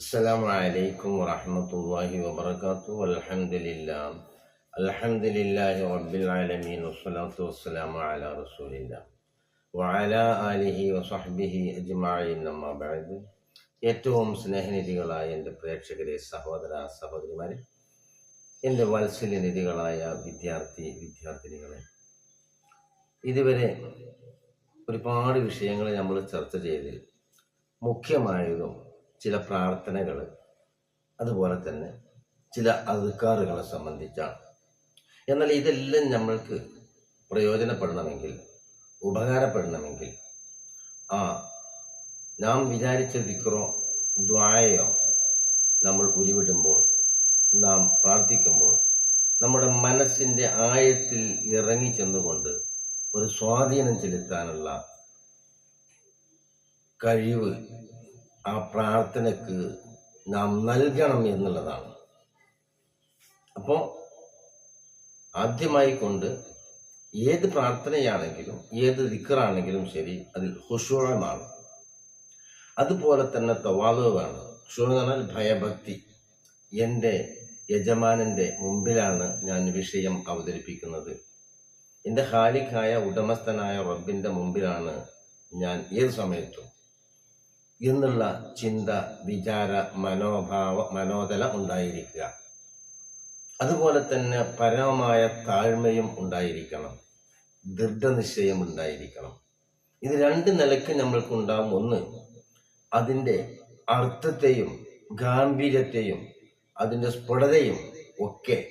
السلام عليكم ورحمة الله وبركاته والحمد لله الحمد لله رب العالمين والصلاة والسلام على رسول الله وعلى آله وصحبه أجمعين أما بعد ഏറ്റവും സ്നേഹനിധികളായ എൻ്റെ പ്രേക്ഷകരെ സഹോദര സഹോദരിമാരെ എൻ്റെ വാത്സല്യനിധികളായ വിദ്യാർത്ഥി വിദ്യാർത്ഥിനികളെ ഇതുവരെ ഒരുപാട് വിഷയങ്ങൾ നമ്മൾ ചർച്ച ചെയ്തിൽ മുഖ്യമായതും ചില പ്രാർത്ഥനകൾ അതുപോലെ തന്നെ ചില അധികാറുകളെ സംബന്ധിച്ചാണ്. എന്നാൽ ഇതെല്ലാം നമ്മൾക്ക് പ്രയോജനപ്പെടണമെങ്കിൽ ഉപകാരപ്പെടണമെങ്കിൽ ആ നാം വിചാരിച്ച വിക്രോ ദ്വായയോ നമ്മൾ ഉരുവിടുമ്പോൾ നാം പ്രാർത്ഥിക്കുമ്പോൾ നമ്മുടെ മനസ്സിന്റെ ആയത്തിൽ ഇറങ്ങി ചെന്നുകൊണ്ട് ഒരു സ്വാധീനം ചെലുത്താനുള്ള കഴിവ് ആ പ്രാർത്ഥനക്ക് നാം നൽകണം എന്നുള്ളതാണ്. അപ്പോ ആദ്യമായി കൊണ്ട് ഏത് പ്രാർത്ഥനയാണെങ്കിലും ഏത് ദിക്കറാണെങ്കിലും ശരി അതിൽ ഹുഷൂഴമാണ് അതുപോലെ തന്നെ തവാലുവാണ്. ഹുഷൂർ എന്ന് പറഞ്ഞാൽ ഭയഭക്തി. എന്റെ യജമാനന്റെ മുമ്പിലാണ് ഞാൻ വിഷയം അവതരിപ്പിക്കുന്നത്. എന്റെ ഹാലിക്കായ ഉടമസ്ഥനായ റബ്ബിന്റെ മുമ്പിലാണ് ഞാൻ ഏത് സമയത്തും എന്നുള്ള ചിന്ത വിചാര മനോഭാവ മനോദല ഉണ്ടായിരിക്കുക. അതുപോലെ തന്നെ പരമമായ താഴ്മയും ഉണ്ടായിരിക്കണം. ദൃഢനിശ്ചയം ഉണ്ടായിരിക്കണം. ഇത് രണ്ട് നിലയ്ക്ക് നമ്മൾക്കുണ്ടാവും. ഒന്ന് അതിന്റെ അർത്ഥത്തെയും ഗാംഭീര്യത്തെയും അതിന്റെ സ്ഫുടതയും ഒക്കെ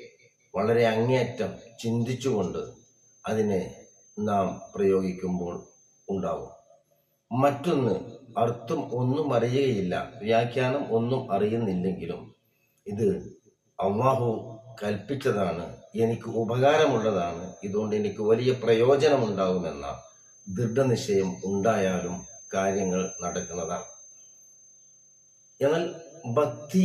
വളരെ അങ്ങേയറ്റം ചിന്തിച്ചുകൊണ്ട് അതിനെ നാം പ്രയോഗിക്കുമ്പോൾ ഉണ്ടാവും. മറ്റൊന്ന് അർത്ഥം ഒന്നും അറിയുകയില്ല. വ്യാഖ്യാനം ഒന്നും അറിയുന്നില്ലെങ്കിലും ഇത് അള്ളാഹു കൽപ്പിച്ചതാണ് എനിക്ക് ഉപകാരമുള്ളതാണ്. ഇതുകൊണ്ട് എനിക്ക് വലിയ പ്രയോജനമുണ്ടാകുമെന്ന ദൃഢനിശ്ചയം ഉണ്ടായാലും കാര്യങ്ങൾ നടക്കുന്നതാണ്. എന്നാൽ ഭക്തി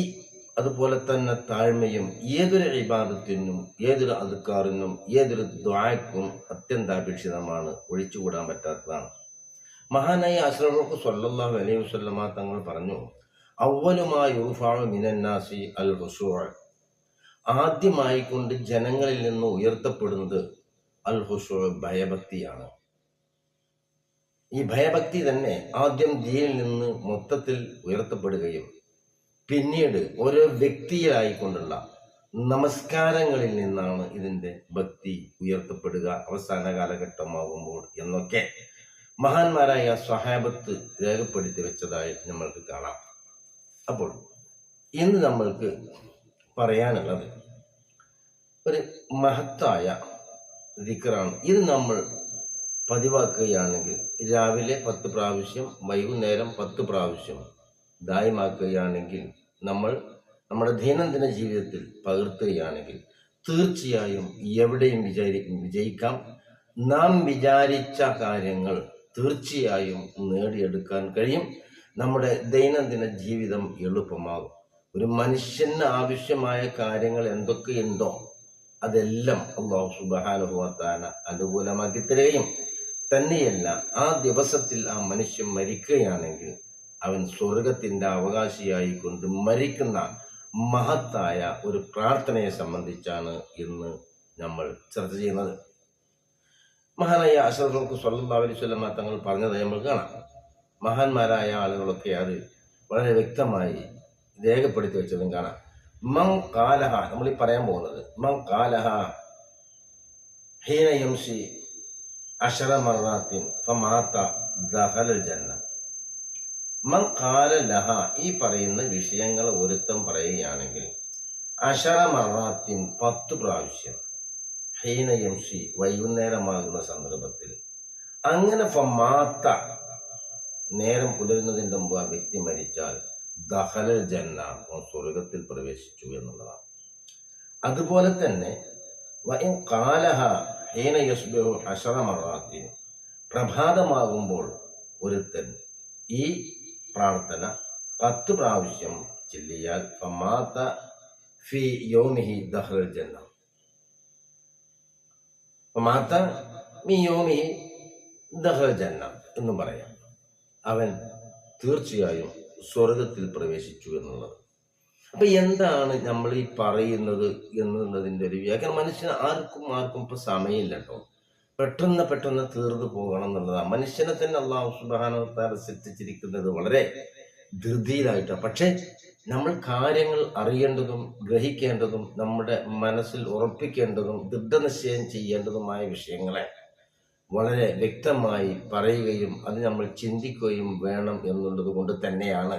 അതുപോലെ തന്നെ താഴ്മയും ഏതൊരു ഇബാദത്തിനും ഏതൊരു അതുക്കാറിനും ഏതൊരു ദ്വായക്കും അത്യന്താപേക്ഷിതമാണ് ഒഴിച്ചുകൂടാൻ പറ്റാത്തതാണ്. മഹാനായ അസ്രഫർക്ക് സല്ലല്ലാഹു അലൈഹി വസ്ലമ തങ്ങൾ പറഞ്ഞു അവലുമായി മിനന്നാസി അൽ ഹുഷൂർ ആദ്യമായി കൊണ്ട് ജനങ്ങളിൽ നിന്ന് ഉയർത്തപ്പെടുന്നത് അൽ ഹുഷൂർ ഭയഭക്തിയാണ്. ഈ ഭയഭക്തി തന്നെ ആദ്യം ജീനിൽ നിന്ന് മൊത്തത്തിൽ ഉയർത്തപ്പെടുകയും പിന്നീട് ഓരോ വ്യക്തിയിലായിക്കൊണ്ടുള്ള നമസ്കാരങ്ങളിൽ നിന്നാണ് ഇതിന്റെ ഭക്തി ഉയർത്തപ്പെടുക അവസാന കാലഘട്ടമാകുമ്പോൾ എന്നൊക്കെ. മഹാന്മാരായ സ്വഹാബത്ത് രേഖപ്പെടുത്തി വെച്ചതായി നമ്മൾക്ക് കാണാം. അപ്പോൾ ഇന്ന് നമ്മൾക്ക് പറയാനുള്ളത് ഒരു മഹത്തായ ദിക്കറാണ് ഇത് നമ്മൾ പതിവാക്കുകയാണെങ്കിൽ രാവിലെ പത്ത് പ്രാവശ്യം വൈകുന്നേരം പത്ത് പ്രാവശ്യം ദായമാക്കുകയാണെങ്കിൽ നമ്മൾ നമ്മുടെ ദൈനംദിന ജീവിതത്തിൽ പകർത്തുകയാണെങ്കിൽ തീർച്ചയായും എവിടെയും വിചാരി വിജയിക്കാം. നാം വിചാരിച്ച കാര്യങ്ങൾ തീർച്ചയായും നേടിയെടുക്കാൻ കഴിയും. നമ്മുടെ ദൈനംദിന ജീവിതം എളുപ്പമാകും. ഒരു മനുഷ്യന് ആവശ്യമായ കാര്യങ്ങൾ എന്തൊക്കെയുണ്ടോ അതെല്ലാം അള്ളാഹു സുബാനുഭവത്താന അനുകൂലമാക്കി തരികയും തന്നെയല്ല ആ ദിവസത്തിൽ ആ മനുഷ്യൻ മരിക്കുകയാണെങ്കിൽ അവൻ സ്വർഗത്തിന്റെ അവകാശിയായിക്കൊണ്ട് മരിക്കുന്ന മഹത്തായ ഒരു പ്രാർത്ഥനയെ സംബന്ധിച്ചാണ് ഇന്ന് നമ്മൾ ചർച്ച ചെയ്യുന്നത്. മഹാനായ അഷറഫുക്ക് സ്വല്ലാ അലൈഹി സ്വലമ തങ്ങൾ പറഞ്ഞത് നമ്മൾ കാണാം. മഹാന്മാരായ ആളുകളൊക്കെ അത് വളരെ വ്യക്തമായി രേഖപ്പെടുത്തി വെച്ചതും കാണാം. മം കാലഹ നമ്മൾ ഈ പറയാൻ പോകുന്നത് മം കാലഹ ഹീനയംഷി അഷറ ജന്ന. മൻ കാല ലഹ ഈ പറയുന്ന വിഷയങ്ങൾ ഒരുത്തം പറയുകയാണെങ്കിൽ അഷറ മറാത്തിൻ പത്ത് പ്രാവശ്യം ഹീനയംഷി വൈകുന്നേരമാകുന്ന സന്ദർഭത്തിൽ അങ്ങനെ ഫമാത്ത നേരം പുലരുന്നതിന്റെ മുമ്പ് ആ വ്യക്തി മരിച്ചാൽ ദഹല ജന്ന സ്വർഗത്തിൽ പ്രവേശിച്ചു എന്നുള്ളതാണ്. അതുപോലെ തന്നെ കാലഹ ഹീന യസ്ബഹു അഷറ മറാത്തിൻ പ്രഭാതമാകുമ്പോൾ ഒരുത്തൻ ഈ പ്രാർത്ഥന പത്ത് പ്രാവശ്യം ചെല്ലിയാൽ ഫമാത്ത ഫി യോമിഹി ദഹൽ ജന്ന. ഫമാത്ത മിയോമി ദഹ്റൽ ജന്ന എന്നും പറയാം. അവൻ തീർച്ചയായും സ്വർഗത്തിൽ പ്രവേശിച്ചു എന്നുള്ളത്. അപ്പൊ എന്താണ് നമ്മൾ ഈ പറയുന്നത് എന്നുള്ളതിന്റെ ഒരു വ്യാഖ്യാനം? മനുഷ്യന് ആർക്കും ആർക്കും ഇപ്പൊ സമയമില്ല കേട്ടോ. പെട്ടെന്ന് പെട്ടെന്ന് തീർന്നു പോകണം എന്നുള്ളതാണ്. മനുഷ്യനെ തന്നെ അള്ളാഹു സുബാനത്താൽ സൃഷ്ടിച്ചിരിക്കുന്നത് വളരെ ധൃതിയിലായിട്ടാണ്. പക്ഷെ നമ്മൾ കാര്യങ്ങൾ അറിയേണ്ടതും ഗ്രഹിക്കേണ്ടതും നമ്മുടെ മനസ്സിൽ ഉറപ്പിക്കേണ്ടതും ദൃഢനിശ്ചയം ചെയ്യേണ്ടതുമായ വിഷയങ്ങളെ വളരെ വ്യക്തമായി പറയുകയും അത് നമ്മൾ ചിന്തിക്കുകയും വേണം എന്നുള്ളത് കൊണ്ട് തന്നെയാണ്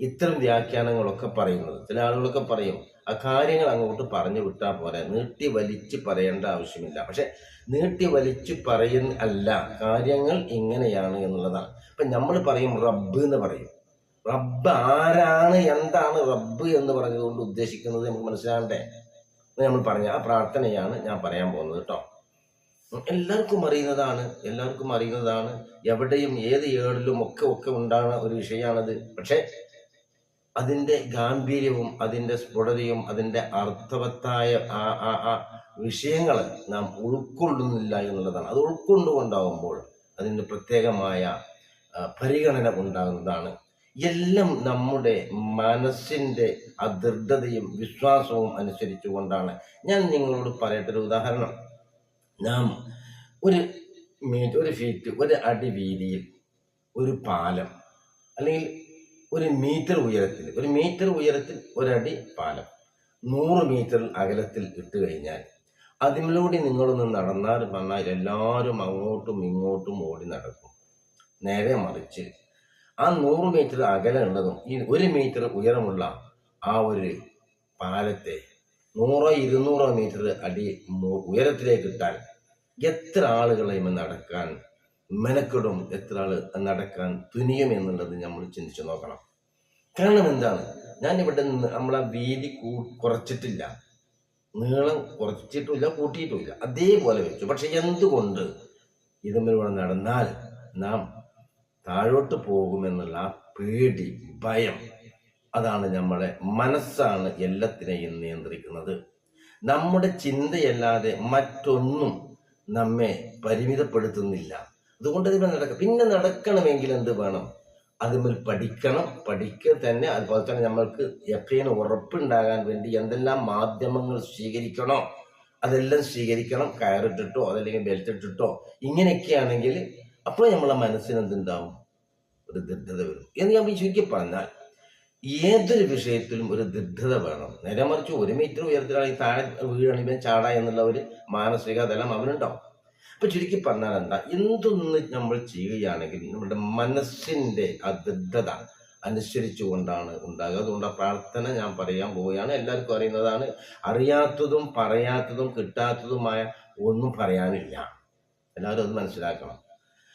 ഇത്തരം വ്യാഖ്യാനങ്ങളൊക്കെ പറയുന്നത്. ചില ആളുകളൊക്കെ പറയും ആ കാര്യങ്ങൾ അങ്ങോട്ട് പറഞ്ഞു വിട്ടാൽ പോലെ നീട്ടി വലിച്ച് പറയേണ്ട ആവശ്യമില്ല. പക്ഷെ നീട്ടി വലിച്ച് പറയുന്ന അല്ല കാര്യങ്ങൾ ഇങ്ങനെയാണ് എന്നുള്ളതാണ്. അപ്പം നമ്മൾ പറയും റബ്ബ് എന്ന് പറയും. റബ്ബ് ആരാണ് എന്താണ് റബ്ബ് എന്ന് പറഞ്ഞതുകൊണ്ട് ഉദ്ദേശിക്കുന്നത് നമുക്ക് മനസ്സിലാകണ്ടേ? നമ്മൾ പറഞ്ഞ ആ പ്രാർത്ഥനയാണ് ഞാൻ പറയാൻ പോകുന്നത് കേട്ടോ. എല്ലാവർക്കും അറിയുന്നതാണ് എല്ലാവർക്കും അറിയുന്നതാണ്. എവിടെയും ഏത് ഏടിലും ഒക്കെ ഒക്കെ ഉണ്ടാകുന്ന ഒരു വിഷയമാണത്. പക്ഷെ അതിന്റെ ഗാംഭീര്യവും അതിന്റെ സ്ഫുടതയും അതിന്റെ അർത്ഥവത്തായ ആ ആ ആ വിഷയങ്ങൾ നാം ഉൾക്കൊള്ളുന്നില്ല എന്നുള്ളതാണ്. അത് ഉൾക്കൊണ്ടുകൊണ്ടാവുമ്പോൾ അതിന്റെ പ്രത്യേകമായ പരിഗണന ഉണ്ടാകുന്നതാണ് എല്ലാം നമ്മുടെ മനസ്സിന്റെ അദൃഢതയും വിശ്വാസവും അനുസരിച്ചു കൊണ്ടാണ് ഞാൻ നിങ്ങളോട് പറയട്ടെ ഒരു ഉദാഹരണം. നാം ഒരു മീറ്റർ ഒരു ഫീറ്റ് ഒരു അടി വീതിയിൽ ഒരു പാലം അല്ലെങ്കിൽ ഒരു മീറ്റർ ഉയരത്തിൽ ഒരു മീറ്റർ ഉയരത്തിൽ ഒരടി പാലം നൂറ് മീറ്റർ അകലത്തിൽ ഇട്ട് കഴിഞ്ഞാൽ അതിലൂടെ നിങ്ങളൊന്ന് നടന്നാൽ പറഞ്ഞാൽ എല്ലാവരും അങ്ങോട്ടും ഇങ്ങോട്ടും ഓടി നടക്കും. നേരെ മറിച്ച് ആ നൂറ് മീറ്റർ അകലെ ഉള്ളതും ഈ ഒരു മീറ്റർ ഉയരമുള്ള ആ ഒരു പാലത്തെ നൂറോ ഇരുന്നൂറോ മീറ്റർ അടി ഉയരത്തിലേക്ക് ഇട്ടാൽ എത്ര ആളുകളെയും നടക്കാൻ മെനക്കെടും എത്ര ആൾ നടക്കാൻ തുനിയും എന്നുള്ളത് നമ്മൾ ചിന്തിച്ചു നോക്കണം. കാരണം എന്താണ്? ഞാൻ ഇവിടെ നമ്മളെ വീതി കൂ കുറച്ചിട്ടില്ല. നീളം കുറച്ചിട്ടുമില്ല കൂട്ടിയിട്ടുമില്ല. അതേപോലെ വെച്ചു. പക്ഷെ എന്തുകൊണ്ട് ഇതുമ്മിലൂടെ നടന്നാൽ നാം താഴോട്ട് പോകുമെന്നുള്ള പേടി ഭയം അതാണ് നമ്മളെ മനസ്സാണ് എല്ലാത്തിനെയും നിയന്ത്രിക്കുന്നത്. നമ്മുടെ ചിന്തയല്ലാതെ മറ്റൊന്നും നമ്മെ പരിമിതപ്പെടുത്തുന്നില്ല. അതുകൊണ്ട് ഇതിൽ നടക്ക പിന്നെ നടക്കണമെങ്കിൽ എന്ത് വേണം? അതുമിൽ പഠിക്കണം. പഠിക്കുക തന്നെ അതുപോലെ തന്നെ നമ്മൾക്ക് എപ്പോഴും ഉറപ്പുണ്ടാകാൻ വേണ്ടി എന്തെല്ലാം മാധ്യമങ്ങൾ സ്വീകരിക്കണോ? അതെല്ലാം സ്വീകരിക്കണം. കയറിട്ടിട്ടോ അതല്ലെങ്കിൽ ബെൽറ്റ് ഇട്ടിട്ടോ ഇങ്ങനെയൊക്കെയാണെങ്കിൽ അപ്പോൾ നമ്മളെ മനസ്സിന് എന്തുണ്ടാവും ഒരു ദൃഢത വരും. എന്ന് ഞാൻ ചുരുക്കി പറഞ്ഞാൽ ഏതൊരു വിഷയത്തിലും ഒരു ദൃഢത വേണം. നേരെ മറിച്ച് ഒരു മീറ്റർ ഉയരത്തിലാണെങ്കിൽ താഴെ വീഴണി면 ചാട എന്നുള്ള ഒരു മാനസിക തലം അവനുണ്ടാവും. അപ്പൊ ചുരുക്കി പറഞ്ഞാൽ എന്താ? എന്തൊന്ന് നമ്മൾ ചെയ്യുകയാണെങ്കിൽ നമ്മുടെ മനസ്സിന്റെ ആ ദൃഢത അനുസരിച്ചുകൊണ്ടാണ് ഉണ്ടാകുക. അതുകൊണ്ട് പ്രാർത്ഥന ഞാൻ പറയാൻ പോവുകയാണ്. എല്ലാവർക്കും അറിയുന്നതാണ്. അറിയാത്തതും പറയാത്തതും കിട്ടാത്തതുമായ ഒന്നും പറയാനില്ല. എല്ലാവരും അത് മനസ്സിലാക്കണം.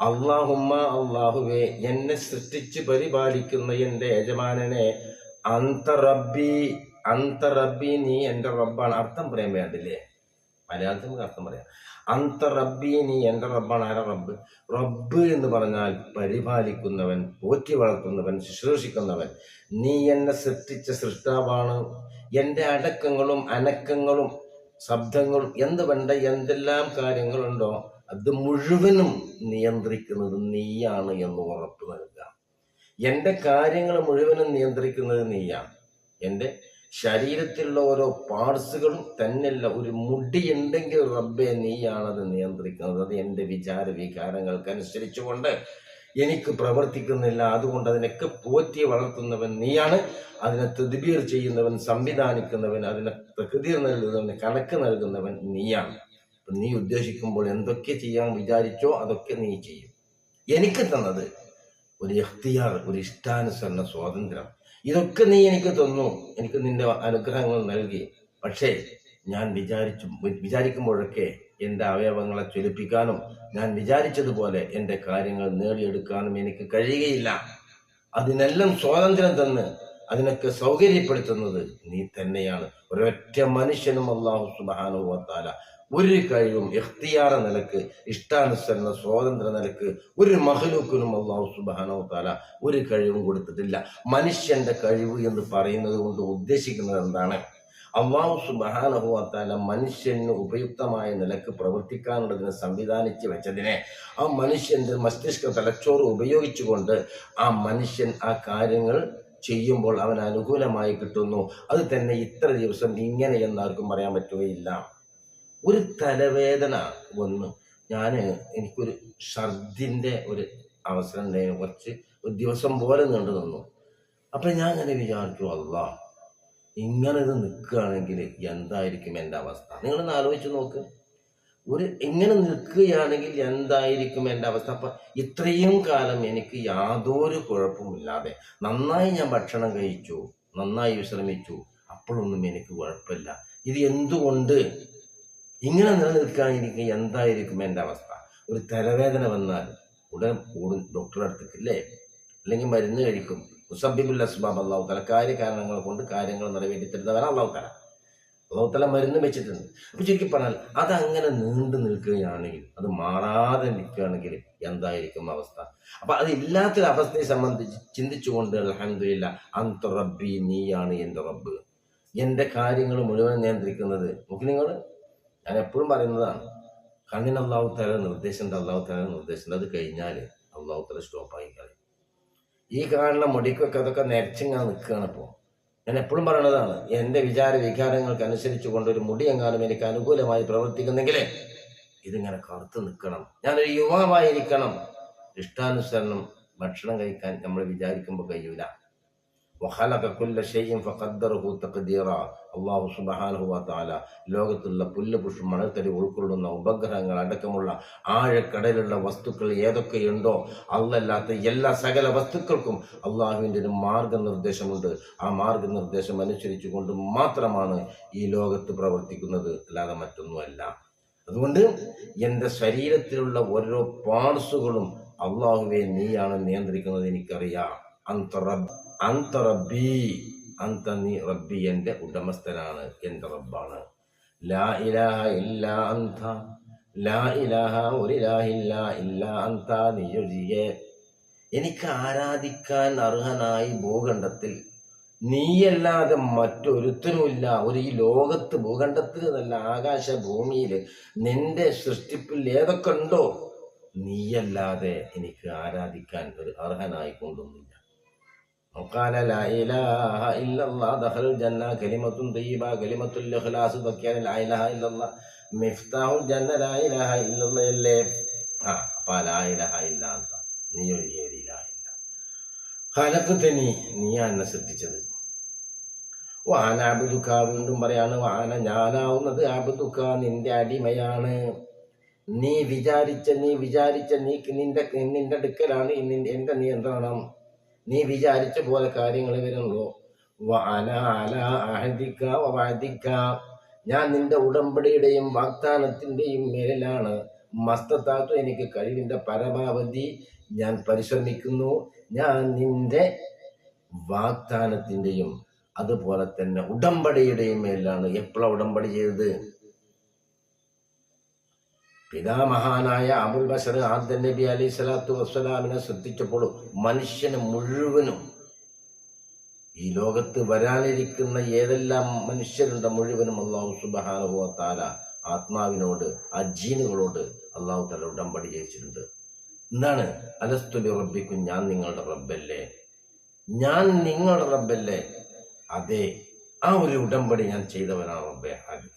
അള്ളാഹുമ്മ അള്ളാഹുവെ എന്നെ സൃഷ്ടിച്ച് പരിപാലിക്കുന്ന എന്റെ യജമാനനെ അന്തറബി റബ്ബി നീ എന്റെ റബ്ബാണ്. അർത്ഥം പറയാൻ വേണ്ടില്ലേ? മലയാളത്തിൽ നമുക്ക് അർത്ഥം പറയാം. റബ്ബി നീ എന്റെ റബ്ബാണ്. ആരാ റബ്ബ്? റബ്ബ് എന്ന് പറഞ്ഞാൽ പരിപാലിക്കുന്നവൻ പോറ്റി വളർത്തുന്നവൻ ശുശ്രൂഷിക്കുന്നവൻ. നീ എന്നെ സൃഷ്ടിച്ച സൃഷ്ടാവാണ്. എന്റെ അടക്കങ്ങളും അനക്കങ്ങളും ശബ്ദങ്ങളും എന്ത് വേണ്ട എന്തെല്ലാം കാര്യങ്ങളുണ്ടോ അത് മുഴുവനും നിയന്ത്രിക്കുന്നത് നീയാണ് എന്ന് ഉറപ്പ് നൽകുക. എന്റെ കാര്യങ്ങൾ മുഴുവനും നിയന്ത്രിക്കുന്നത് നീയാണ്. എന്റെ ശരീരത്തിലുള്ള ഓരോ പാർട്സുകളും തന്നെയല്ല ഒരു മുടി ഉണ്ടെങ്കിൽ റബ്ബെ നീയാണത് നിയന്ത്രിക്കുന്നത്. അത് എന്റെ വിചാര വികാരങ്ങൾക്കനുസരിച്ചുകൊണ്ട് എനിക്ക് പ്രവർത്തിക്കുന്നില്ല. അതുകൊണ്ട് അതിനൊക്കെ പോറ്റി വളർത്തുന്നവൻ നീയാണ്. അതിനെ തെതിബീർ ചെയ്യുന്നവൻ സംവിധാനിക്കുന്നവൻ അതിനെ പ്രകൃതി നൽകുന്നവൻ കണക്ക് നൽകുന്നവൻ നീയാണ്. നീ ഉദ്ദേശിക്കുമ്പോൾ എന്തൊക്കെ ചെയ്യാൻ വിചാരിച്ചോ അതൊക്കെ നീ ചെയ്യും. എനിക്ക് തന്നത് ഒരു എഫ്തിയാർ ഒരു ഇഷ്ടാനുസരണ സ്വാതന്ത്ര്യം. ഇതൊക്കെ നീ എനിക്ക് തന്നു. എനിക്ക് നിന്റെ അനുഗ്രഹങ്ങൾ നൽകി. പക്ഷേ ഞാൻ വിചാരിച്ചു വിചാരിക്കുമ്പോഴൊക്കെ എന്റെ അവയവങ്ങളെ ചൊലിപ്പിക്കാനും ഞാൻ വിചാരിച്ചതുപോലെ എന്റെ കാര്യങ്ങൾ നേടിയെടുക്കാനും എനിക്ക് കഴിയുകയില്ല. അതിനെല്ലാം സ്വാതന്ത്ര്യം തന്ന് അതിനൊക്കെ സൗകര്യപ്പെടുത്തുന്നത് നീ തന്നെയാണ്. ഒരൊറ്റ മനുഷ്യനും അള്ളാഹു സുബാനുവത്താല ഒരു കഴിവും ഇഖ്തിയാറ നിലയ്ക്ക് ഇഷ്ടാനുസരണ സ്വാതന്ത്ര്യ നിലയ്ക്ക് ഒരു മഹലൂക്കിനും അള്ളാഹു സുബാനോ താല ഒരു കഴിവും കൊടുത്തിട്ടില്ല. മനുഷ്യന്റെ കഴിവ് എന്ന് പറയുന്നത് കൊണ്ട് ഉദ്ദേശിക്കുന്നത് എന്താണ്? അള്ളാഹു സുബാനുഭവത്താല മനുഷ്യന് ഉപയുക്തമായ നിലയ്ക്ക് പ്രവർത്തിക്കാനുള്ളതിനെ സംവിധാനിച്ച് വെച്ചതിനെ ആ മനുഷ്യന്റെ മസ്തിഷ്ക തലച്ചോറ് ഉപയോഗിച്ചുകൊണ്ട് ആ മനുഷ്യൻ ആ കാര്യങ്ങൾ ചെയ്യുമ്പോൾ അവൻ അനുകൂലമായി കിട്ടുന്നു. അത് തന്നെ ഇത്ര ദിവസം ഇങ്ങനെ എന്നാർക്കും പറയാൻ പറ്റുകയില്ല. ഒരു തലവേദന വന്നു. ഞാൻ എനിക്കൊരു ഷർദിന്റെ ഒരു അവസരം ഉണ്ടായിരുന്നു. കുറച്ച് ഒരു ദിവസം പോലെ നീണ്ടു നിന്നു. അപ്പം ഞാൻ അങ്ങനെ വിചാരിച്ചു അല്ല ഇങ്ങനെ ഇത് നിൽക്കുകയാണെങ്കിൽ എന്തായിരിക്കും എന്റെ അവസ്ഥ? നിങ്ങളൊന്ന് ആലോചിച്ച് നോക്ക്. ഒരു ഇങ്ങനെ നിൽക്കുകയാണെങ്കിൽ എന്തായിരിക്കും എന്റെ അവസ്ഥ? അപ്പം ഇത്രയും കാലം എനിക്ക് യാതൊരു കുഴപ്പമില്ലാതെ നന്നായി ഞാൻ ഭക്ഷണം കഴിച്ചു നന്നായി വിശ്രമിച്ചു. അപ്പോഴൊന്നും എനിക്ക് കുഴപ്പമില്ല. ഇത് എന്തുകൊണ്ട് ഇങ്ങനെ നിലനിൽക്കാനിരിക്കുക എന്തായിരിക്കും എന്റെ അവസ്ഥ? ഒരു തലവേദന വന്നാൽ ഉടൻ കൂടും ഡോക്ടറെ അടുത്തേക്ക് അല്ലേ അല്ലെങ്കിൽ മരുന്ന് കഴിക്കും. മുസബിബുൽ അസ്ബാബ് അള്ളാഹു തല കാര്യ കാരണങ്ങൾ കൊണ്ട് കാര്യങ്ങൾ നിറവേറ്റി തരുന്നവരാണ് അള്ളാഹു തല അള്ളാഹു തല മരുന്ന് വെച്ചിട്ടുണ്ട്. അപ്പൊ ചുരുക്കി പറഞ്ഞാൽ അതങ്ങനെ നീണ്ടു നിൽക്കുകയാണെങ്കിൽ അത് മാറാതെ നിൽക്കുകയാണെങ്കിൽ എന്തായിരിക്കും അവസ്ഥ? അപ്പൊ അത് അവസ്ഥയെ സംബന്ധിച്ച് ചിന്തിച്ചുകൊണ്ട് അലഹമില്ല അന്ത റബ്ബി നീയാണ് എന്റെ റബ്ബ്. എന്റെ കാര്യങ്ങൾ മുഴുവൻ നിയന്ത്രിക്കുന്നത് നോക്കി നിങ്ങൾ ഞാൻ എപ്പോഴും പറയുന്നതാണ് കണ്ണിന് അള്ളാഹു തല നിർദ്ദേശമുണ്ട് അള്ളാഹു തല നിർദ്ദേശമുണ്ട്. അത് കഴിഞ്ഞാൽ അള്ളാഹു തല സ്റ്റോപ്പായി കളയും. ഈ കാണുന്ന മുടിക്കൊക്കെ അതൊക്കെ നിരച്ചിങ്ങനെ നിൽക്കുകയാണ് ഇപ്പോൾ ഞാൻ എപ്പോഴും പറയണതാണ് എന്റെ വിചാര വികാരങ്ങൾക്ക് അനുസരിച്ച് കൊണ്ട് ഒരു മുടി എങ്ങാനും എനിക്ക് അനുകൂലമായി പ്രവർത്തിക്കുന്നെങ്കിലേ ഇതിങ്ങനെ കറുത്ത് നിൽക്കണം. ഞാനൊരു യുവാവായിരിക്കണം ഇഷ്ടാനുസരണം ഭക്ഷണം കഴിക്കാൻ നമ്മൾ വിചാരിക്കുമ്പോൾ കഴിയൂല. അള്ളാഹു സുബഹാനഹു വാത്താല ലോകത്തുള്ള പുല്ല് പുഷ് മണൽത്തടി ഉൾക്കൊള്ളുന്ന ഉപഗ്രഹങ്ങൾ അടക്കമുള്ള ആഴക്കടലുള്ള വസ്തുക്കൾ ഏതൊക്കെയുണ്ടോ അല്ലല്ലാത്ത എല്ലാ സകല വസ്തുക്കൾക്കും അള്ളാഹുവിന്റെ ഒരു മാർഗനിർദ്ദേശമുണ്ട്. ആ മാർഗനിർദ്ദേശം അനുസരിച്ചുകൊണ്ട് മാത്രമാണ് ഈ ലോകത്ത് പ്രവർത്തിക്കുന്നത്. അല്ലാതെ മറ്റൊന്നുമല്ല. അതുകൊണ്ട് എന്റെ ശരീരത്തിലുള്ള ഓരോ പാർട്സുകളും അള്ളാഹുവെ നീയാണ് നിയന്ത്രിക്കുന്നത് എനിക്കറിയാം. അന്തറബ് അന്ത റബ്ബി അന്ത നീ റബ്ബി എന്റെ ഉടമസ്ഥനാണ് എന്റെ റബ്ബാണ്. ലാ ഇലാഹ ഇല്ല അന്ത ലാ ഇലാഹ ഒരിലാഹില്ല ഇല്ല അന്ത നീയൊഴിയെ എനിക്ക് ആരാധിക്കാൻ അർഹനായി ഭൂഖണ്ഡത്തിൽ നീയല്ലാതെ മറ്റൊരുത്തനുമില്ല. ഒരു ഈ ലോകത്ത് ഭൂഖണ്ഡത്തിൽ നല്ല ആകാശ ഭൂമിയിൽ നിന്റെ സൃഷ്ടിപ്പിൽ ഏതൊക്കെ ഉണ്ടോ നീയല്ലാതെ എനിക്ക് ആരാധിക്കാൻ ഒരു അർഹനായി കൊണ്ടൊന്നുമില്ല. وقال لا إله إلا الله دخل الجنة كلمة طيبة كلمة الإخلاص തൊക്കെയാണ് لا إله إلا الله മിഫ്താഹു ജന്ന ലാ ഇലാഹ ഇല്ലല്ലാഹ് അല്ലേ ആ അപ്പൊ ലാ ഇലാഹ ഇല്ല അന്ത നീ ഒരു ഇല്ല ഖലഖതനി നീ എന്നെ സൃഷ്ടിച്ചത് വാന അബുദുക്ക വീണ്ടും പറയാണ് വാന ഞാനാവുന്നത് അബുദുക്ക നിന്റെ അടിമയാണ് നീ വിചാരിച്ച നീ വിചാരിച്ച നീ നിന്റെ നിന്റെ അടുക്കലാണ് നിന്റെ എന്റെ നിയന്ത്രണം നീ വിചാരിച്ച പോലെ കാര്യങ്ങൾ വരുന്നുള്ളൂ ഞാൻ നിന്റെ ഉടമ്പടിയുടെയും വാഗ്ദാനത്തിന്റെയും മേലിലാണ് മസ്തത്താത്തു എനിക്ക് കഴിവിന്റെ പരമാവധി. ഞാൻ പരിശ്രമിക്കുന്നു. ഞാൻ നിന്റെ വാഗ്ദാനത്തിന്റെയും അതുപോലെ തന്നെ ഉടമ്പടിയുടെയും മേലാണ് എപ്പോഴാണ് ഉടമ്പടി ചെയ്തത്? പിതാമഹാനായ അബുൽ ബഷർ ആദ്യ നബി അലൈഹി സ്വലാത്തു വസ്സലാമിനെ ശ്രദ്ധിച്ചപ്പോൾ മനുഷ്യന് മുഴുവനും ഈ ലോകത്ത് വരാനിരിക്കുന്ന ഏതെല്ലാം മനുഷ്യരുണ്ട് മുഴുവനും അള്ളാഹു സുബാനുഭവ താല ആത്മാവിനോട് ആ ജീനുകളോട് അള്ളാഹു തല ഉടമ്പടി ചെയ്യിച്ചിട്ടുണ്ട്. എന്താണ്? അലസ്തുലി റബ്ബിക്കും ഞാൻ നിങ്ങളുടെ റബ്ബല്ലേ? ഞാൻ നിങ്ങളുടെ റബ്ബല്ലേ? അതെ ആ ഒരു ഉടമ്പടി ഞാൻ ചെയ്തവനാണ് റബ്ബെ ആദ്യം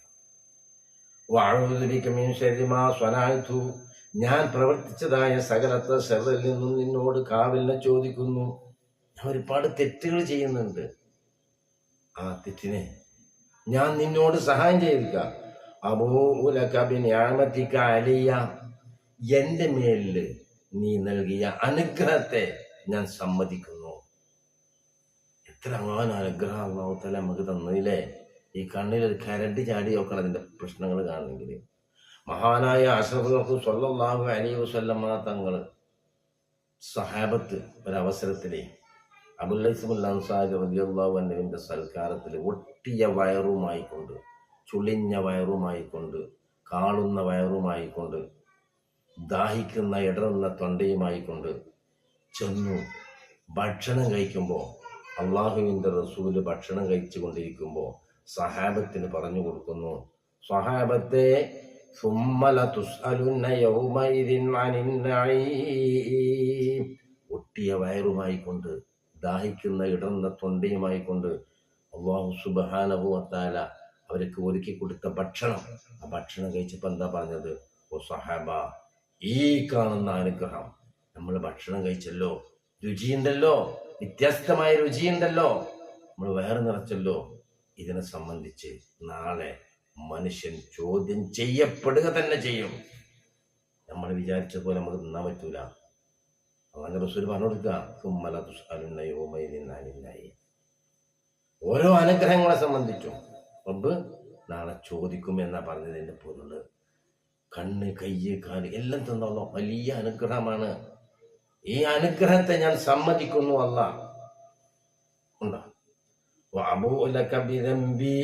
സ്വനായിത്തു ഞാൻ പ്രവർത്തിച്ചതായ സകലത്തെ സെറിൽ നിന്നും നിന്നോട് കാവലിനെ ചോദിക്കുന്നു. ഒരുപാട് തെറ്റുകൾ ചെയ്യുന്നുണ്ട്. ആ തെറ്റിനെ ഞാൻ നിന്നോട് സഹായം ചെയ്തിക്ക അബൂലക്കബിനാമത്തിക്ക അലിയ എന്റെ മേലിൽ നീ നൽകിയ അനുഗ്രഹത്തെ ഞാൻ സമ്മതിക്കുന്നു. എത്ര മഹാൻ അനുഗ്രഹം നമുക്ക് തന്നില്ലേ ഈ കണ്ണിൽ ഒരു കരണ്ട് ചാടി നോക്കണം അതിന്റെ പ്രശ്നങ്ങൾ കാണണമെങ്കിൽ മഹാനായ അഷറഫ് സ്വല്ലാഹു അലി വസ്ല്ലമ്മ തങ്ങൾ സഹാബത്ത് ഒരവസരത്തിലേ അൻഹുവിന്റെ സൽക്കാരത്തിൽ ഒട്ടിയ വയറുമായി കൊണ്ട് ചുളിഞ്ഞ വയറുമായി കൊണ്ട് കാളുന്ന വയറുമായി കൊണ്ട് ദാഹിക്കുന്ന ഇടറുന്ന തൊണ്ടയുമായി കൊണ്ട് ചെന്നു ഭക്ഷണം കഴിക്കുമ്പോൾ അള്ളാഹുവിന്റെ റസൂൽ ഭക്ഷണം കഴിച്ചു കൊണ്ടിരിക്കുമ്പോൾ സഹാബത്തിന് പറഞ്ഞു കൊടുക്കുന്നു. സഹാബത്തെ. ഒട്ടിയ വയറുമായി കൊണ്ട് ദാഹിക്കുന്ന ഇടർന്ന തൊണ്ടയുമായി കൊണ്ട് അള്ളാഹു സുബാനഹുവത്താല അവർക്ക് ഒരുക്കി കൊടുത്ത ഭക്ഷണം. ആ ഭക്ഷണം കഴിച്ചപ്പോൾ എന്താ പറഞ്ഞത്? ഓ സഹാബ ഈ കാണുന്ന അനുഗ്രഹം നമ്മൾ ഭക്ഷണം കഴിച്ചല്ലോ. രുചിയുണ്ടല്ലോ. വ്യത്യസ്തമായ രുചിയുണ്ടല്ലോ. നമ്മൾ വയറ് നിറച്ചല്ലോ. ഇതിനെ സംബന്ധിച്ച് നാളെ മനുഷ്യൻ ചോദ്യം ചെയ്യപ്പെടുക തന്നെ ചെയ്യും. നമ്മൾ വിചാരിച്ച പോലെ നമുക്ക് നിന്നാൻ പറ്റൂല. അങ്ങനെ റസൂൽ പറഞ്ഞു കൊടുക്കുക ഓരോ അനുഗ്രഹങ്ങളെ സംബന്ധിച്ചും. റബ്ബ് നാളെ ചോദിക്കുമെന്നാ പറഞ്ഞതിന്റെ പൊരുൾ കണ്ണ് കയ്യ് കാൽ എല്ലാം തന്നോളൂ. വലിയ അനുഗ്രഹമാണ്. ഈ അനുഗ്രഹത്തെ ഞാൻ സമ്മതിക്കുന്നു അല്ല ഉണ്ടോ? ബിദംബി.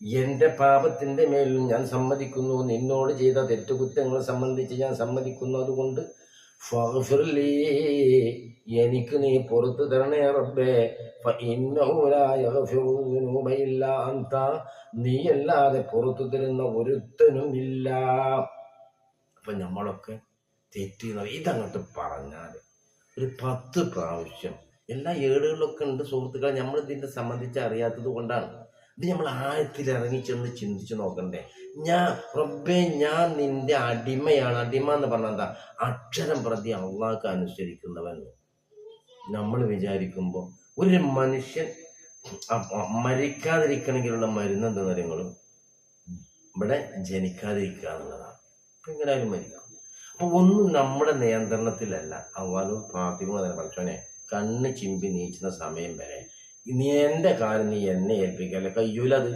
എന്റെ പാപത്തിന്റെ മേലും ഞാൻ സമ്മതിക്കുന്നു. നിന്നോട് ചെയ്ത തെറ്റുകുറ്റങ്ങളെ സംബന്ധിച്ച് ഞാൻ സമ്മതിക്കുന്നു അതുകൊണ്ട് എനിക്ക് നീ പുറത്തു തരണേ റബ്ബേ. നീയല്ലാതെ പുറത്തു തരുന്ന ഒരുത്തനും ഇല്ല. അപ്പൊ നമ്മളൊക്കെ തെറ്റിന്ന് ഇതങ്ങോട്ട് പറഞ്ഞാൽ ഒരു പത്ത് പ്രാവശ്യം എല്ലാ ഏടുകളിലൊക്കെ ഉണ്ട് സുഹൃത്തുക്കളെ നമ്മൾ ഇതിനെ സംബന്ധിച്ച് അറിയാത്തത് കൊണ്ടാണ്. ഇത് നമ്മൾ ആഴത്തിൽ ഇറങ്ങി ചിന്തിച്ചു നോക്കണ്ടേ. ഞാൻ റബ്ബേ ഞാൻ നിന്റെ അടിമയാണ്. അടിമ എന്ന് പറഞ്ഞാൽ എന്താ? അക്ഷരം പ്രതി അള്ളാഹ്ക്ക് അനുസരിക്കുന്നവൻ. നമ്മൾ വിചാരിക്കുമ്പോൾ ഒരു മനുഷ്യൻ മരിക്കാതിരിക്കണമെങ്കിലുള്ള മരുന്ന് എന്താ കാര്യങ്ങളും ഇവിടെ ജനിക്കാതിരിക്കുക എന്നുള്ളതാണ്. എങ്ങനെയാലും മരിക്കാം. അപ്പൊ ഒന്നും നമ്മുടെ നിയന്ത്രണത്തിലല്ല. അവനും പ്രാർത്ഥിക്കുമ്പോൾ തന്നെ പഠിച്ചോനെ കണ്ണ് ചിമ്പി നീച്ചുന്ന സമയം വരെ നീ എന്റെ കാര്യം നീ എന്നെ ഏൽപ്പിക്കല്ല? കയ്യൂലത്.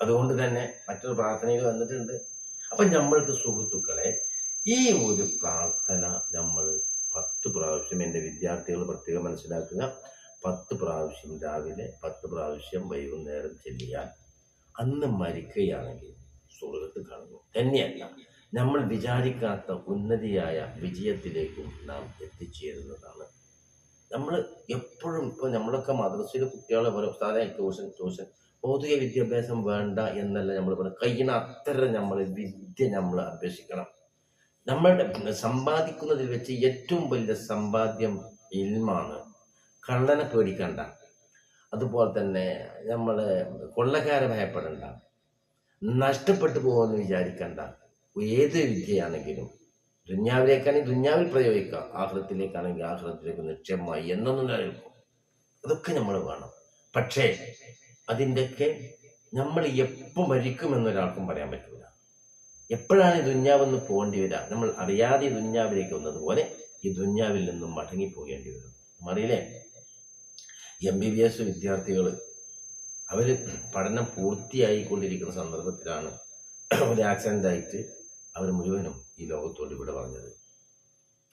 അതുകൊണ്ട് തന്നെ മറ്റൊരു പ്രാർത്ഥനയിൽ വന്നിട്ടുണ്ട്. അപ്പൊ നമ്മൾക്ക് സുഹൃത്തുക്കളെ ഈ ഒരു പ്രാർത്ഥന നമ്മൾ പത്ത് പ്രാവശ്യം എന്റെ വിദ്യാർത്ഥികൾ പ്രത്യേകം മനസ്സിലാക്കുക. പത്ത് പ്രാവശ്യം രാവിലെ പത്ത് പ്രാവശ്യം വൈകുന്നേരം ചെല്ലിയാൽ അന്ന് മരിക്കുകയാണെങ്കിൽ സുഹൃത്ത് കാണുന്നു. തന്നെയല്ല നമ്മൾ വിചാരിക്കാത്ത ഉന്നതിയായ വിജയത്തിലേക്കും നാം എത്തിച്ചേരുന്നതാണ് നമ്മൾ എപ്പോഴും ഇപ്പോൾ നമ്മളൊക്കെ മദ്രസയിലെ കുട്ടികളെ പോലെ ഉസ്താദെ ട്യൂഷൻ ട്യൂഷൻ. ഭൗതിക വിദ്യാഭ്യാസം വേണ്ട എന്നല്ല നമ്മൾ പറയുന്നത് കഴിയുന്ന അത്ര നമ്മൾ വിദ്യ നമ്മൾ അഭ്യസിക്കണം നമ്മളുടെ സമ്പാദിക്കുന്നതിൽ വെച്ച് ഏറ്റവും വലിയ സമ്പാദ്യം ഇൽമാണ്. കള്ളനെ പേടിക്കണ്ട. അതുപോലെ തന്നെ നമ്മൾ കൊള്ളക്കാരെ ഭയപ്പെടണ്ട. നഷ്ടപ്പെട്ടു പോകുമെന്ന് വിചാരിക്കണ്ട. ഏത് വിദ്യയാണെങ്കിലും. ദുന്യാവിലേക്കാണെങ്കിൽ ദുന്യാവിൽ പ്രയോഗിക്കാം ആഹൃത്തിലേക്കാണെങ്കിൽ ആഹൃത്തിലേക്ക് നിക്ഷേപമായി എന്നൊന്നും നിലനിൽക്കും അതൊക്കെ നമ്മൾ വേണം. പക്ഷേ അതിന്റെയൊക്കെ നമ്മൾ എപ്പോൾ മരിക്കുമെന്നൊരാൾക്കും പറയാൻ പറ്റില്ല എപ്പോഴാണ് ഈ ദുന്യാവെന്ന് പോകേണ്ടി വരിക? നമ്മൾ അറിയാതെ ദുന്യാവിലേക്ക് വന്നതുപോലെ ഈ ദുന്യാവിൽ നിന്നും മടങ്ങി പോകേണ്ടി വരും. അറിയില്ലേ എം ബി ബി എസ് വിദ്യാർത്ഥികൾ അവർ പഠനം പൂർത്തിയായിക്കൊണ്ടിരിക്കുന്ന സന്ദർഭത്തിലാണ് ഒരു ആക്സിഡന്റ് ആയിട്ട് അവർ മുഴുവനും ഈ ലോകത്തോട് ഇവിടെ പറഞ്ഞത്.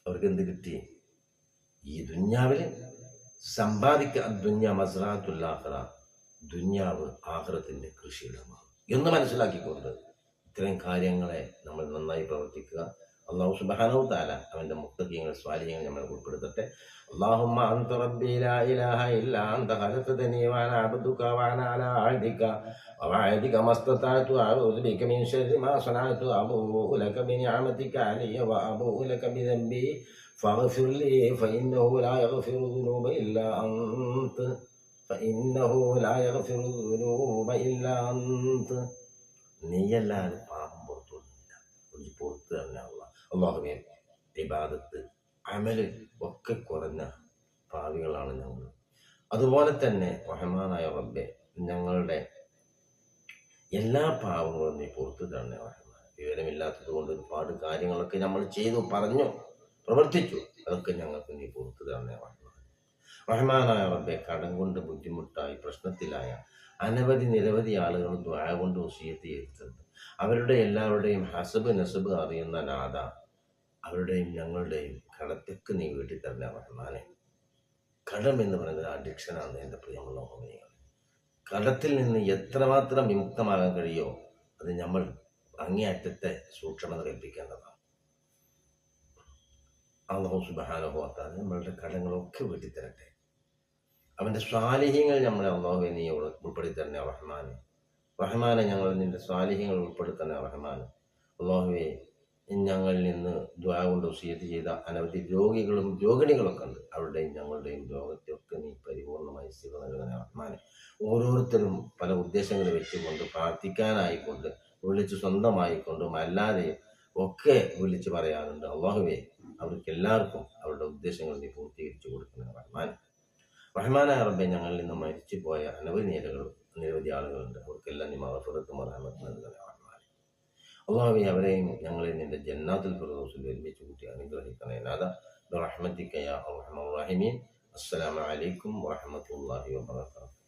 അവർക്ക് എന്ത് കിട്ടി? ഈ ദുന്യാവിൽ സമ്പാദിക്ക ദുന്യ മസ്റാത്തുല്ലാഹറ ദുന്യാവ് ആഹ്റത്തിന്റെ കൃഷിയിടമാണ്. എന്ന് മനസ്സിലാക്കിക്കൊണ്ട് ഇത്തരം കാര്യങ്ങളെ നമ്മൾ നന്നായി പ്രവർത്തിക്കുക. അള്ളാഹു സുബാനോ താല അവന്റെ മുക്തകീയങ്ങൾ സ്വാലിഹ്യങ്ങൾ നമ്മൾ ഉൾപ്പെടുത്തട്ടെ اللهم أنت ربي لا إله إلا أنت خلقتني وأنا عبدك وأنا على عهدك ووعدك ما استطعت أعوذ بك من شر ما صنعت أبوء لك بنعمتك علي وأبوء لك بذنبي فاغفر لي فإنه لا يغفر الذنوب إلا أنت فإنه لا يغفر الذنوب إلا أنت നീയല്ലാതെ പാപം പുറത്തുവില്ല ഒരു പുറത്ത് തന്നെ അള്ളാഹുവേ ഇബാദത്ത് അമൽ ഒക്കെ കുറഞ്ഞ പാവികളാണ് ഞങ്ങൾ. അതുപോലെ തന്നെ റഹ്മാനായ റബ്ബെ ഞങ്ങളുടെ എല്ലാ പാവങ്ങളും നീ പുറത്തു തന്നെ റഹ്മാൻ. വിവരമില്ലാത്തത് കൊണ്ട് ഒരുപാട് കാര്യങ്ങളൊക്കെ നമ്മൾ ചെയ്തു പറഞ്ഞു പ്രവർത്തിച്ചു. അതൊക്കെ ഞങ്ങൾക്ക് നീ പുറത്തു തന്നെ റഹ്മാൻ. റഹ്മാനായ റബ്ബെ കടം കൊണ്ട് ബുദ്ധിമുട്ടായി പ്രശ്നത്തിലായ അനവധി നിരവധി ആളുകൾ ദ്വായ കൊണ്ട് വസീയത്ത് ചെയ്തിട്ടുണ്ട്. അവരുടെ എല്ലാവരുടെയും ഹസബ് നസബ് അറിയുന്ന നാഥ അവരുടെയും ഞങ്ങളുടെയും കടത്തൊക്കെ നീ വീട്ടിൽ തന്നെ റഹ്മാനെ കടം എന്ന് പറയുന്നത് അഡിക്ഷനാണ് എന്റെ പ്രിയമുള്ള മോഹിനികൾ കടത്തിൽ നിന്ന് എത്രമാത്രം വിമുക്തമാകാൻ കഴിയോ അത് നമ്മൾ അങ്ങേയറ്റത്തെ സൂക്ഷ്മത കൽപ്പിക്കേണ്ടതാണ്. അള്ളാഹു സുബാനുഭവത്താണ് നമ്മളുടെ കടങ്ങളൊക്കെ വീട്ടിത്തരട്ടെ അവന്റെ സ്വാലിഹ്യങ്ങൾ നമ്മളെ അള്ളാഹു നീ ഉൾ- റഹ്മാൻ റഹ്മാനെ. ഞങ്ങൾ നിന്റെ സ്വാലിഹ്യങ്ങൾ ഉൾപ്പെടുത്തണേ റഹ്മാൻ അള്ളാഹുവെ ഞങ്ങളിൽ നിന്ന് ദ്വാ കൊണ്ട് വസീയത്ത് ചെയ്ത അനവധി രോഗികളും രോഗിണികളൊക്കെ ഉണ്ട്. അവരുടെയും ഞങ്ങളുടെയും രോഗത്തെയൊക്കെ നീ പരിപൂർണമായി സ്ഥിതി നൽകുന്ന ആത്മാനെ ഓരോരുത്തരും പല ഉദ്ദേശങ്ങൾ വെച്ചുകൊണ്ട് പ്രാർത്ഥിക്കാനായിക്കൊണ്ട് വിളിച്ച് സ്വന്തമായിക്കൊണ്ടും അല്ലാതെയും ഒക്കെ വിളിച്ച് പറയാറുണ്ട്. അള്ളാഹുവേ അവർക്ക് എല്ലാവർക്കും അവരുടെ ഉദ്ദേശങ്ങൾ നീ പൂർത്തീകരിച്ചു കൊടുക്കുന്ന റഹ്മാൻ. റഹ്മാനായ റബ്ബെ ഞങ്ങളിൽ നിന്ന് മരിച്ചു പോയ അനവധി നിരകൾ നിരവധി ആളുകളുണ്ട്. അവർക്കെല്ലാം നീ മറഫുറത്തും റഹ്മത്ത് റഹ്മാൻ അള്ളാഹുവെ അവരെയും ഞങ്ങളെ നിന്റെ ജന്നാത്തുൽ ഫിർദൗസിൽ ഒരുമിച്ച് കൂട്ടി അനുഗ്രഹിക്കണേ നാഥ. റഹ്മത്തിക്കയ റഹ്മൻ റഹിമീൻ. അസ്സലാമു അലൈക്കും വറഹ്മത്തുള്ളാഹി വബറകാതുഹു.